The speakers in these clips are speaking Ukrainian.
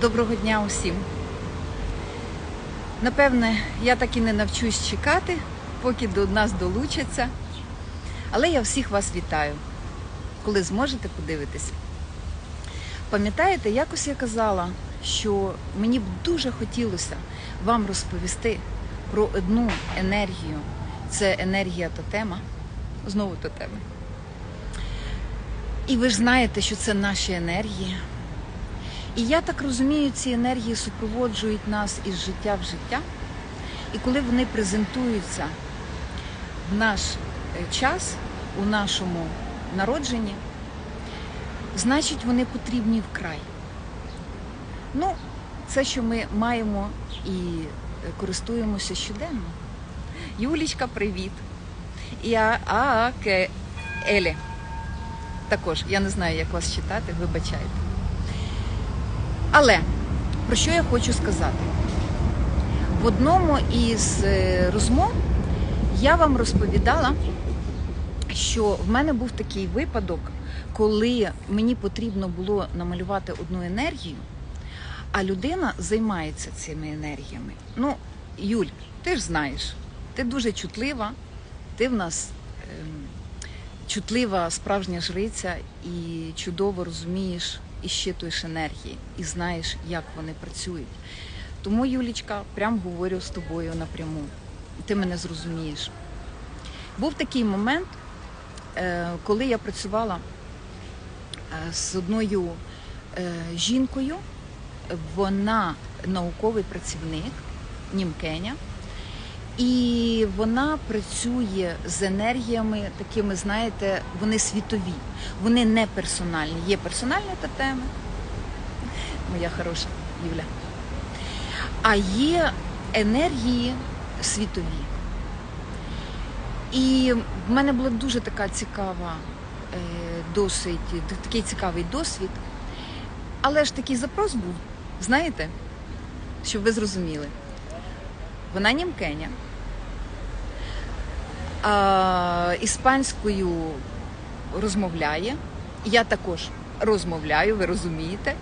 Доброго дня усім. Напевне, я так і не навчусь чекати, поки до нас долучаться. Але я всіх вас вітаю, коли зможете подивитись. Пам'ятаєте, якось я казала, що мені б дуже хотілося вам розповісти про одну енергію. Це енергія тотема. Знову тотеми. І ви ж знаєте, що це наші енергії. І я так розумію, ці енергії супроводжують нас із життя в життя. І коли вони презентуються в наш е, час, у нашому народженні, значить вони потрібні вкрай. Ну, це, що ми маємо і е, користуємося щоденно. Юлічка, привіт. І а, а, Елі. Також, я не знаю, як вас читати, вибачайте. Але про що я хочу сказати? В одному із е, розмов я вам розповідала, що в мене був такий випадок, коли мені потрібно було намалювати одну енергію, а людина займається цими енергіями. Ну, Юль, ти ж знаєш, ти дуже чутлива, ти в нас ем, чутлива справжня жриця і чудово розумієш і щитуєш енергії, і знаєш, як вони працюють. Тому, Юлічка, прям говорю з тобою напряму. Ти мене зрозумієш. Був такий момент, е, коли я працювала е, з одною е, жінкою, вона науковий працівник, німкеня. І вона працює з енергіями такими, знаєте, вони світові, вони не персональні. Є персональні тотеми, моя хороша Юля. А є енергії світові. І в мене була дуже така цікава, е, досить такий цікавий досвід. Але ж такий запрос був, знаєте, щоб ви зрозуміли. Вона німкеня. А, іспанською розмовляє. Я також розмовляю, ви розумієте.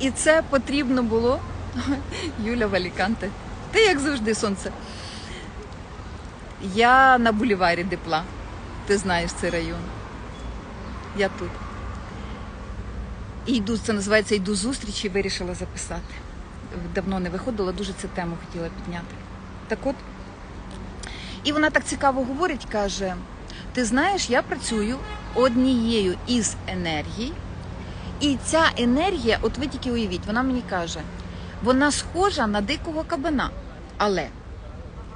І це потрібно було. Юля Валіканте. Ти як завжди сонце. Я на бульварі Дипла. Ти знаєш цей район. Я тут. І йду, це називається Йду зустрічі, вирішила записати давно не виходила, дуже цю тему хотіла підняти. Так от, і вона так цікаво говорить, каже: ти знаєш, я працюю однією із енергій, і ця енергія, от ви тільки уявіть, вона мені каже, вона схожа на дикого кабана, але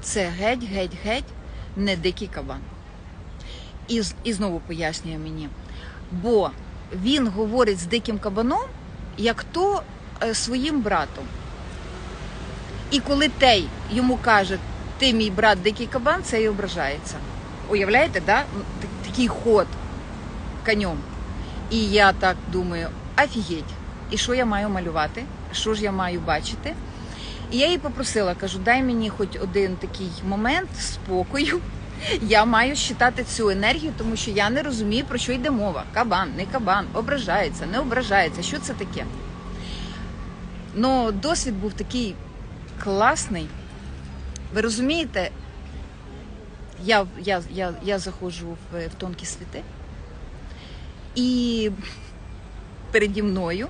це геть-геть-геть не дикий кабан. І, і знову пояснює мені, бо він говорить з диким кабаном, як то е, своїм братом. І коли той йому каже, ти мій брат дикий кабан, це і ображається. Уявляєте, да? такий ход конем. І я так думаю, офігеть, і що я маю малювати? Що ж я маю бачити? І я їй попросила, кажу, дай мені хоч один такий момент спокою. Я маю считати цю енергію, тому що я не розумію, про що йде мова. Кабан, не кабан, ображається, не ображається. Що це таке? Ну, досвід був такий класний. Ви розумієте, я я, я, я заходжу в, в тонкі світи, і переді мною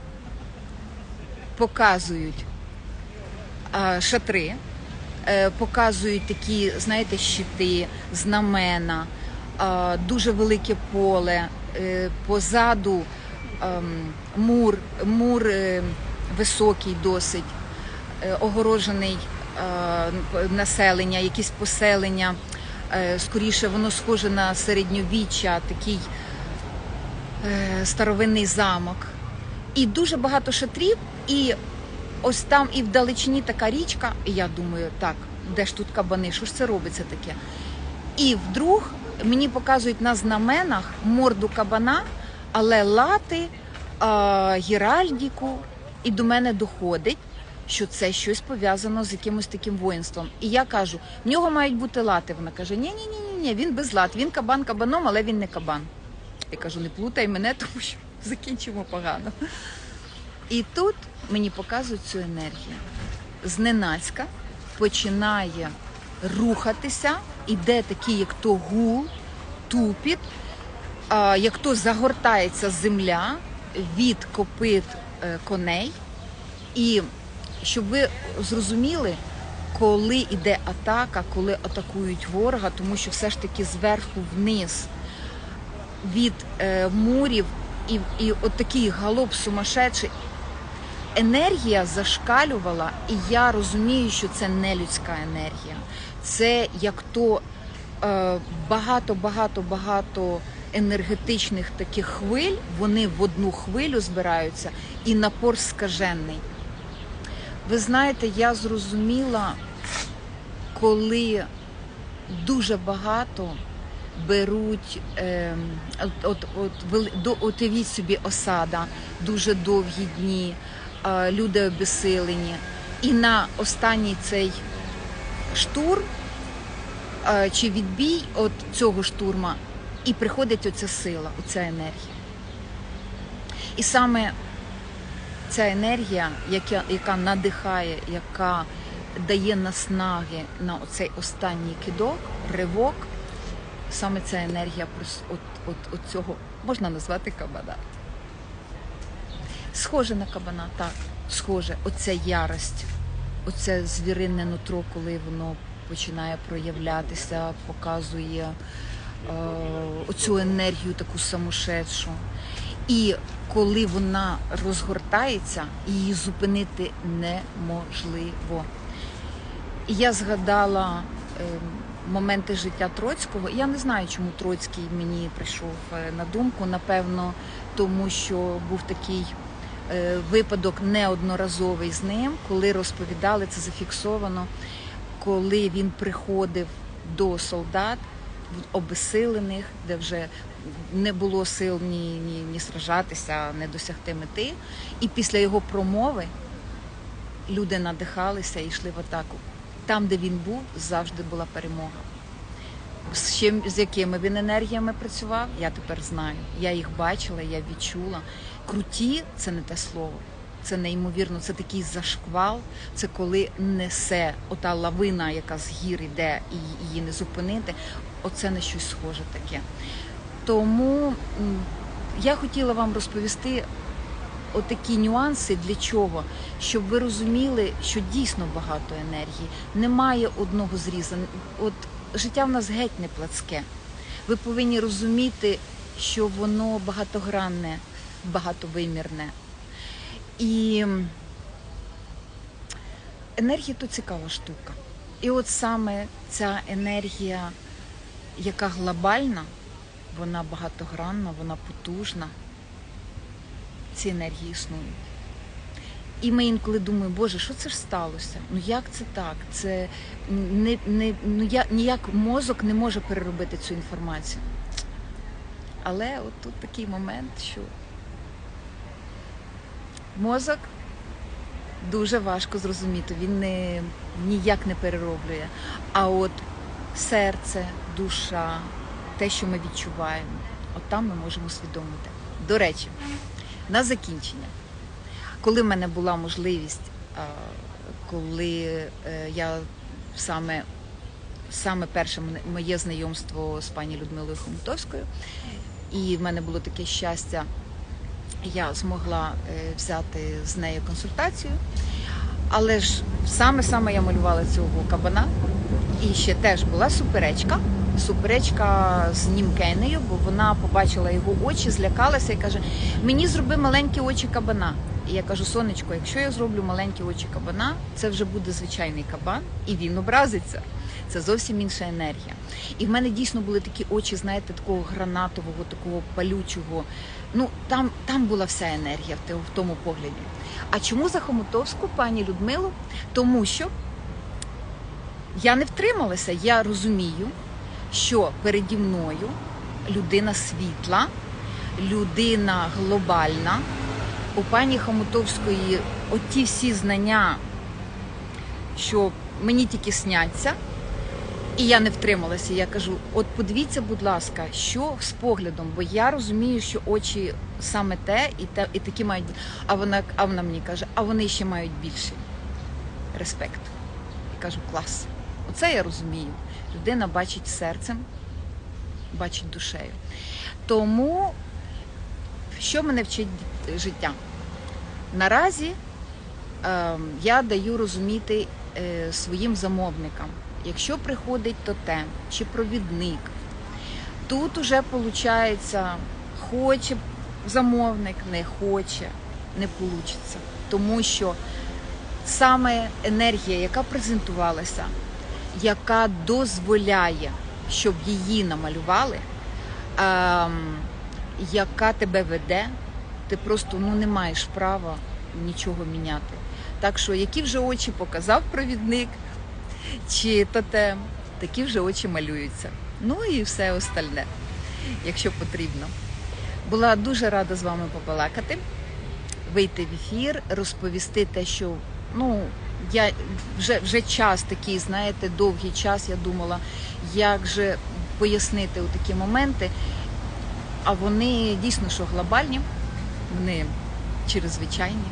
показують а, шатри, е, показують такі, знаєте, щити, знамена, а, дуже велике поле, е, позаду а, мур, мур е, високий досить. Е, огорожений е, населення, якісь поселення. Е, скоріше воно схоже на середньовіччя, такий старовинний замок. І дуже багато шатрів, і ось там і вдалечині така річка. І я думаю, так, де ж тут кабани? Що ж це робиться таке? І вдруг мені показують на знаменах морду кабана, але лати, гіральдіку, і до мене доходить що це щось пов'язано з якимось таким воїнством. І я кажу, в нього мають бути лати. Вона каже: Ні, ні, ні, ні, він без лат. Він кабан кабаном, але він не кабан. Я кажу, не плутай мене, тому що закінчимо погано. І тут мені показують цю енергію. Зненацька починає рухатися, іде такий, як то гул, тупіт, як то загортається земля від копит е, коней. І щоб ви зрозуміли, коли йде атака, коли атакують ворога, тому що все ж таки зверху вниз від е, мурів і, і от такий галоп сумасшедший. Енергія зашкалювала, і я розумію, що це не людська енергія. Це як то е, багато, багато, багато енергетичних таких хвиль, вони в одну хвилю збираються, і напор скажений. Ви знаєте, я зрозуміла, коли дуже багато беруть, е, от, от, от, от уявіть собі осада, дуже довгі дні, е, люди обесилені. І на останній цей штурм е, чи відбій от цього штурма, і приходить оця сила, оця енергія. І саме ця енергія, яка, яка надихає, яка дає наснаги на оцей останній кидок, ривок, саме ця енергія от, от, от цього можна назвати кабана. Схоже на кабана, так, схоже, оця ярость, оце звіринне нутро, коли воно починає проявлятися, показує е, оцю енергію таку самошедшу. І коли вона розгортається, її зупинити неможливо. Я згадала е, моменти життя Троцького. Я не знаю, чому Троцький мені прийшов е, на думку. Напевно, тому що був такий е, випадок неодноразовий з ним, коли розповідали це зафіксовано, коли він приходив до солдат обесилених, де вже не було сил ні, ні, ні сражатися, не досягти мети. І після його промови люди надихалися і йшли в атаку. Там, де він був, завжди була перемога. З чим з якими він енергіями працював, я тепер знаю. Я їх бачила, я відчула. Круті це не те слово. Це неймовірно, це такий зашквал. Це коли несе ота лавина, яка з гір іде, і її не зупинити. Оце на щось схоже таке. Тому я хотіла вам розповісти отакі нюанси для чого? Щоб ви розуміли, що дійсно багато енергії. Немає одного зріза. От життя в нас геть не плацке. Ви повинні розуміти, що воно багатогранне, багатовимірне. І енергія то цікава штука. І от саме ця енергія, яка глобальна, вона багатогранна, вона потужна. Ці енергії існують. І ми інколи думаємо, Боже, що це ж сталося? Ну як це так? Це не, не, ну, я, ніяк мозок не може переробити цю інформацію. Але от тут такий момент, що мозок дуже важко зрозуміти, він не, ніяк не перероблює. А от серце, душа, те, що ми відчуваємо, от там ми можемо усвідомити. До речі, на закінчення, коли в мене була можливість, коли е, я саме, саме перше моє знайомство з пані Людмилою Хомутовською, і в мене було таке щастя, я змогла е, взяти з нею консультацію. Але ж саме-саме я малювала цього кабана. І ще теж була суперечка. Суперечка з Німкенею, бо вона побачила його очі, злякалася і каже: Мені зроби маленькі очі кабана. І я кажу, сонечко, якщо я зроблю маленькі очі кабана, це вже буде звичайний кабан, і він образиться. Це зовсім інша енергія. І в мене дійсно були такі очі, знаєте, такого гранатового, такого палючого. Ну там, там була вся енергія в тому погляді. А чому за Хомутовську, пані Людмилу? Тому що я не втрималася. Я розумію, що переді мною людина світла, людина глобальна. У пані Хомутовської оті всі знання, що мені тільки сняться, І я не втрималася. Я кажу: от подивіться, будь ласка, що з поглядом, бо я розумію, що очі саме те і те, і такі мають. А вона, а вона мені каже, а вони ще мають більший респект. Я кажу, клас. Оце я розумію. Людина бачить серцем, бачить душею. Тому що мене вчить життя? Наразі е, я даю розуміти е, своїм замовникам, якщо приходить тотем чи провідник, тут уже виходить, хоче замовник, не хоче, не вийде. Тому що саме енергія, яка презентувалася, яка дозволяє, щоб її намалювали, ем, яка тебе веде, ти просто ну, не маєш права нічого міняти. Так що, які вже очі показав провідник чи тотем, такі вже очі малюються. Ну і все остальне, якщо потрібно. Була дуже рада з вами побалакати, вийти в ефір, розповісти те, що ну я вже, вже час такий, знаєте, довгий час я думала, як же пояснити у такі моменти. А вони дійсно що глобальні, вони чрезвичайні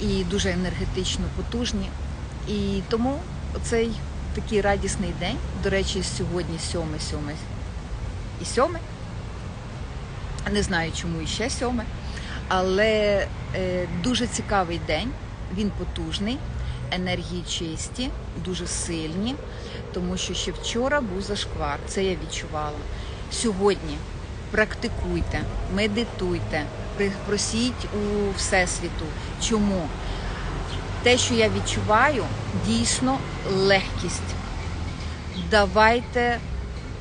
і дуже енергетично потужні. І тому цей такий радісний день, до речі, сьогодні 7, 7 і 7. Не знаю, чому іще 7, але е, дуже цікавий день, він потужний, енергії чисті, дуже сильні, тому що ще вчора був зашквар, це я відчувала. Сьогодні практикуйте, медитуйте, просіть у Всесвіту. Чому? Те, що я відчуваю, дійсно легкість. Давайте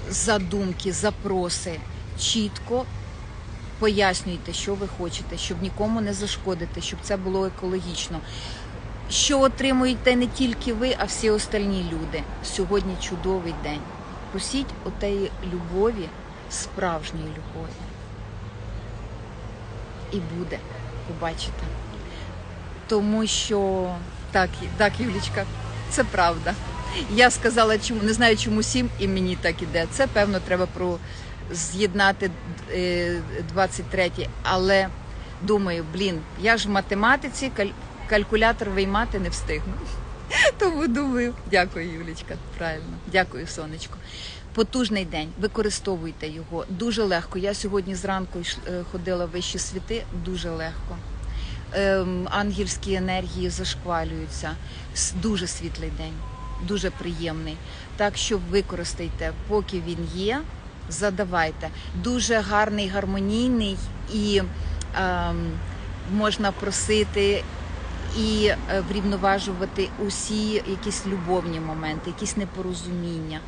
задумки, запроси, чітко пояснюйте, що ви хочете, щоб нікому не зашкодити, щоб це було екологічно. Що отримуєте не тільки ви, а всі остальні люди. Сьогодні чудовий день. Просіть отеї любові, справжньої любові. І буде, побачите. Тому що так, так, Юлічка, це правда. Я сказала, чому не знаю, чому сім, і мені так іде. Це певно треба про з'єднати е, 23, але думаю, блін, я ж в математиці каль- калькулятор виймати не встигну. Тому думаю, дякую, Юлічка. Правильно, дякую, сонечко. Потужний день, використовуйте його дуже легко. Я сьогодні зранку е, ходила в вищі світи, дуже легко. Ем, ангельські енергії зашквалюються. Дуже світлий день, дуже приємний. Так що використайте, поки він є, задавайте. Дуже гарний, гармонійний і ем, можна просити і е, врівноважувати усі якісь любовні моменти, якісь непорозуміння.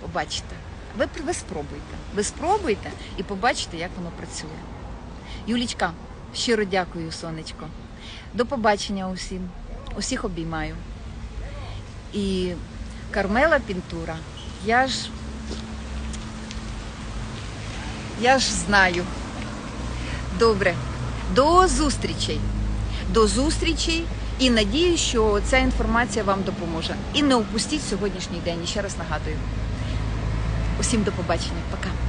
Побачите. Ви, ви спробуйте. Ви спробуйте і побачите, як воно працює. Юлічка, щиро дякую, сонечко. До побачення усім. Усіх обіймаю. І Кармела Пінтура, я ж я ж знаю. Добре, до зустрічей. До зустрічей і надію, що ця інформація вам допоможе. І не упустіть сьогоднішній день. І ще раз нагадую. Усім до побачення. Пока.